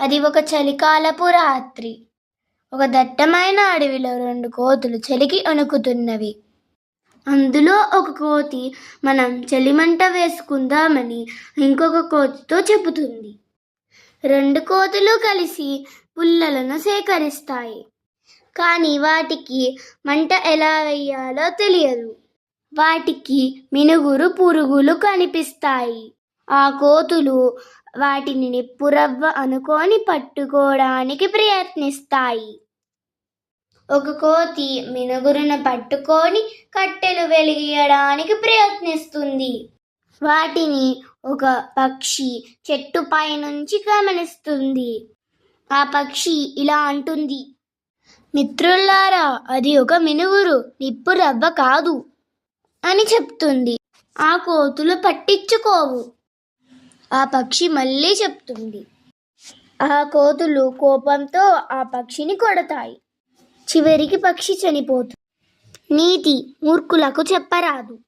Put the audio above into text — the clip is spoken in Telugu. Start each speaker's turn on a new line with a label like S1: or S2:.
S1: అది ఒక చలికాలపు రాత్రి. ఒక దట్టమైన అడవిలో రెండు కోతులు చలికి వణుకుతున్నవి. అందులో ఒక కోతి మనం చలిమంట వేసుకుందామని ఇంకొక కోతితో చెబుతుంది. రెండు కోతులు కలిసి పుల్లలను సేకరిస్తాయి. కానీ వాటికి మంట ఎలా వేయాలో తెలియదు. వాటికి మినుగురు పురుగులు కనిపిస్తాయి. ఆ కోతులు వాటిని నిప్పురవ్వ అనుకొని పట్టుకోవడానికి ప్రయత్నిస్తాయి. ఒక కోతి మినుగురును పట్టుకొని కట్టెలు వెలిగియడానికి ప్రయత్నిస్తుంది. వాటిని ఒక పక్షి చెట్టుపై నుంచి గమనిస్తుంది. ఆ పక్షి ఇలా అంటుంది మిత్రులారా అది ఒక మినుగురు నిప్పు రవ్వ కాదు అని చెప్తుంది. ఆ కోతులు పట్టించుకోవు. ఆ పక్షి మళ్ళీ చెప్తుంది. ఆ కోతులు కోపంతో ఆ పక్షిని కొడతాయి. చివరికి పక్షి చనిపోతుంది నీతి మూర్ఖులకు చెప్పరాదు.